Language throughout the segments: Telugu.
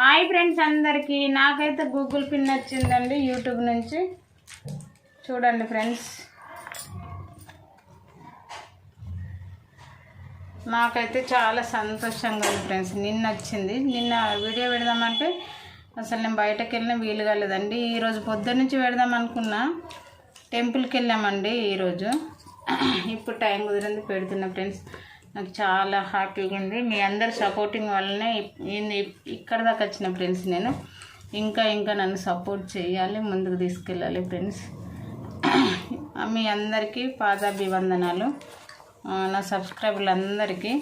హాయ్ ఫ్రెండ్స్ అందరికీ. నాకైతే గూగుల్ పిన్ వచ్చిందండి యూట్యూబ్ నుంచి. చూడండి ఫ్రెండ్స్. నాకైతే చాలా సంతోషంగా ఉంది ఫ్రెండ్స్. నిన్న వచ్చింది నిన్న వీడియో పెడదామంటే అసలు నేను బయటకు వెళ్ళిన వీలు కాలేదండి. ఈరోజు పొద్దున్న నుంచి పెడదాం అనుకున్నా. టెంపుల్కి వెళ్ళామండి ఈరోజు. ఇప్పుడు టైం కుదిరింది పెడుతున్నా ఫ్రెండ్స్. నాకు చాలా హ్యాపీగా ఉంది. మీ అందరి సపోర్టింగ్ వల్లనే ఇక్కడ దాకా వచ్చిన ఫ్రెండ్స్ నేను. ఇంకా ఇంకా నన్ను సపోర్ట్ చేయాలి ముందుకు తీసుకెళ్ళాలి ఫ్రెండ్స్ మీ అందరికీ పాదాభివందనాలు. నా సబ్స్క్రైబర్లందరికీ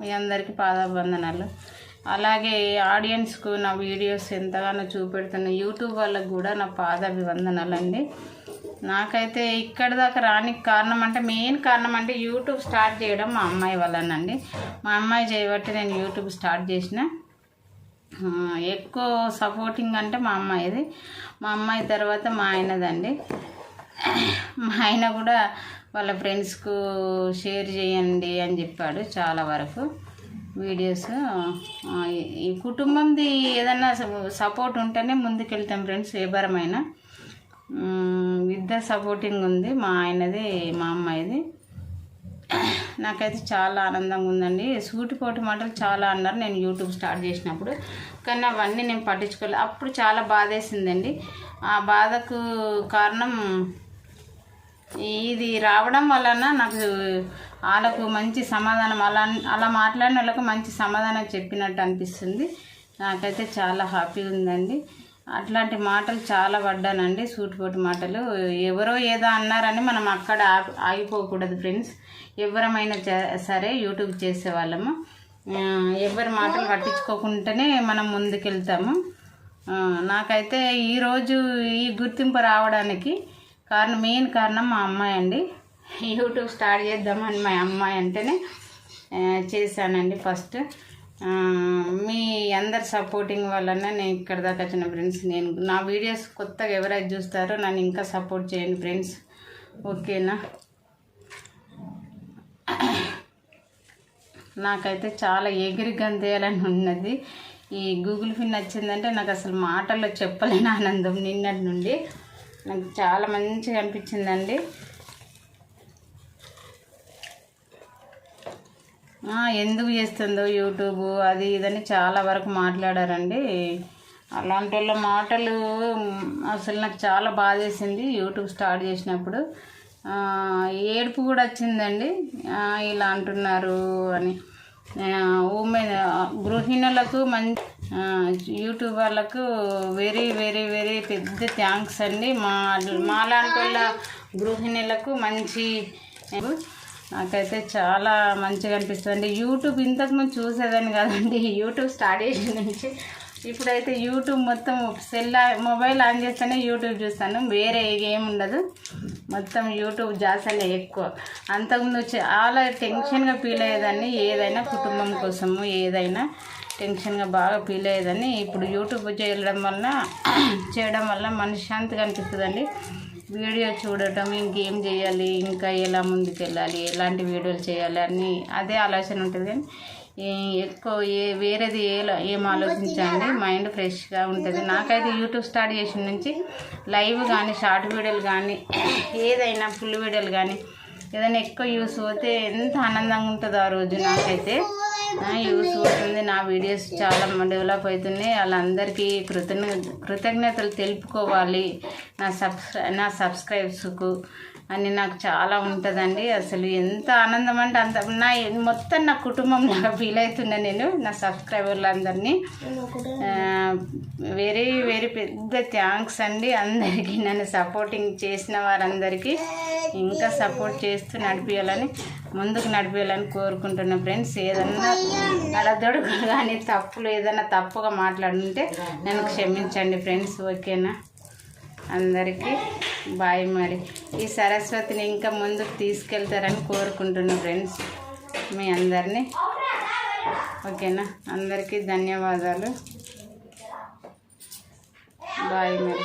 మీ అందరికీ పాదాభివందనాలు. అలాగే ఆడియన్స్కు నా వీడియోస్ ఎంతగానో చూపెడుతున్న యూట్యూబ్ వాళ్ళకు కూడా నా పాదాభివందనాలు అండి నాకైతే ఇక్కడ దాకా రానికి కారణం అంటే మెయిన్ కారణం అంటే యూట్యూబ్ స్టార్ట్ చేయడం మా అమ్మాయి వల్లనండి. మా అమ్మాయి చేయబట్టి నేను యూట్యూబ్ స్టార్ట్ చేసిన. ఎక్కువ సపోర్టింగ్ అంటే మా అమ్మాయిది. మా అమ్మాయి తర్వాత మా ఆయనదండి. మా ఆయన కూడా వాళ్ళ ఫ్రెండ్స్కు షేర్ చేయండి అని చెప్పాడు చాలా వరకు. వీడియోస్ ఈ- కుటుంబంది ఏదన్నా సపోర్ట్ ఉంటేనే ముందుకెళ్తాం ఫ్రెండ్స్ ఏ భరమైనా ఇద్దరు సపోర్టింగ్ ఉంది. మా ఆయనది మా అమ్మాయిది. నాకైతే చాలా ఆనందంగా ఉందండి. సూటిపోటు మాటలు చాలా అన్నారు. నేను యూట్యూబ్ స్టార్ట్ చేసినప్పుడు. కానీ అవన్నీ నేను పట్టించుకోలేదు అప్పుడు చాలా బాధేసిందండి. ఆ బాధకు కారణం ఇది రావడం వలన నాకు వాళ్ళకు మంచి సమాధానం అలా అలా మాట్లాడిన వాళ్ళకు మంచి సమాధానం చెప్పినట్టు అనిపిస్తుంది. నాకైతే చాలా హ్యాపీగా ఉందండి. అట్లాంటి మాటలు చాలా పడ్డానండి సూటిపోటు మాటలు. ఎవరో ఏదో అన్నారని మనం అక్కడ ఆగిపోకూడదు ఫ్రెండ్స్. ఎవరమైనా సరే యూట్యూబ్ చేసేవాళ్ళము. ఎవరి మాటలు పట్టించుకోకుండానే మనం ముందుకెళ్తాము. నాకైతే ఈరోజు ఈ గుర్తింపు రావడానికి కారణం మెయిన్ కారణం మా అమ్మాయి అండి. యూట్యూబ్ స్టార్ట్ చేద్దామని మా అమ్మాయి అంటేనే చేశానండి ఫస్ట్. మీ అందరి సపోర్టింగ్ వలన నేను ఇక్కడ దాకా వచ్చిన ఫ్రెండ్స్ నేను నా వీడియోస్ కొత్తగా ఎవరైతే చూస్తారో నన్ను ఇంకా సపోర్ట్ చేయండి ఫ్రెండ్స్ ఓకేనా? నాకైతే చాలా ఎగిరి గంతేయాలని ఉన్నది. ఈ గూగుల్ పిన్ వచ్చిందంటే నాకు అసలు మాటల్లో చెప్పలేని ఆనందం నిన్నటి నుండి. నాకు చాలా మంచిగా అనిపించిందండి. ఎందుకు చేస్తుందో యూట్యూబ్ అది ఇదని చాలా వరకు మాట్లాడారండి. అలాంటి వాళ్ళ మాటలు అసలు నాకు చాలా బాధేసింది యూట్యూబ్ స్టార్ట్ చేసినప్పుడు. ఏడుపు కూడా వచ్చిందండి. ఇలా అంటున్నారు అని. ఉమెన్ గృహిణులకు మంచి యూట్యూబ్ వాళ్ళకు వెరీ వెరీ వెరీ పెద్ద థ్యాంక్స్ అండి. మా మాలాంటి వాళ్ళ గృహిణులకు మంచి నాకైతే చాలా మంచిగా అనిపిస్తుంది. యూట్యూబ్ ఇంతకుముందు చూసేదాన్ని కాదండి. యూట్యూబ్ స్టార్ట్ చేసిన నుంచి ఇప్పుడైతే యూట్యూబ్ మొత్తం సెల్ మొబైల్ ఆన్ చేస్తేనే యూట్యూబ్ చూస్తాను. వేరే ఏం ఉండదు. మొత్తం యూట్యూబ్ జాసలే ఎక్కువ. అంతకుముందు చాలా టెన్షన్గా ఫీల్ అయ్యేదాన్ని. ఏదైనా కుటుంబం కోసము ఏదైనా టెన్షన్గా బాగా ఫీల్ అయ్యేదాన్ని. ఇప్పుడు యూట్యూబ్ చేయడం వల్ల చేయడం వల్ల మనశ్శాంతిగా అనిపిస్తుందండి. వీడియో చూడటం ఇంకేం చేయాలి ఇంకా ఎలా ముందుకు వెళ్ళాలి ఎలాంటి వీడియోలు చేయాలి అని అదే ఆలోచన ఉంటుంది. కానీ ఎక్కువ ఏ వేరేది ఏ ఏం ఆలోచించండి మైండ్ ఫ్రెష్గా ఉంటుంది. నాకైతే యూట్యూబ్ స్టార్ట్ చేసిన నుంచి లైవ్ కానీ షార్ట్ వీడియోలు కానీ ఏదైనా ఫుల్ వీడియోలు కానీ ఏదైనా ఎక్కువ యూస్ పోతే ఎంత ఆనందంగా ఉంటుందో ఆ రోజు నాకైతే. యూస్ అవుతుంది నా వీడియోస్ చాలా డెవలప్ అవుతున్నాయి. వాళ్ళందరికీ కృతజ్ఞ కృతజ్ఞతలు తెలుపుకోవాలి. నా సబ్స్క్రై నా సబ్స్క్రైబ్స్కు అని నాకు చాలా ఉంటుందండి. అసలు ఎంత ఆనందం అంటే అంత నా మొత్తం నా కుటుంబం లాగా ఫీల్ అవుతున్నా నేను నా సబ్స్క్రైబర్లందరినీ వెరీ వెరీ పెద్ద థ్యాంక్స్ అండి అందరికీ. నన్ను సపోర్టింగ్ చేసిన వారందరికీ ఇంకా సపోర్ట్ చేస్తూ నడిపించాలని ముందుకు నడిపించాలని కోరుకుంటున్నా ఫ్రెండ్స్ ఏదన్నా నడదొడుగు కానీ తప్పులు ఏదైనా తప్పుగా మాట్లాడుంటే నన్ను క్షమించండి ఫ్రెండ్స్ ఓకేనా? అందరికీ బాయ్ మరి. ఈ సరస్వతిని ఇంకా ముందుకు తీసుకెళ్తారని కోరుకుంటున్నాను ఫ్రెండ్స్ మీ అందరినీ. ఓకేనా? అందరికీ ధన్యవాదాలు. బాయ్ మరి.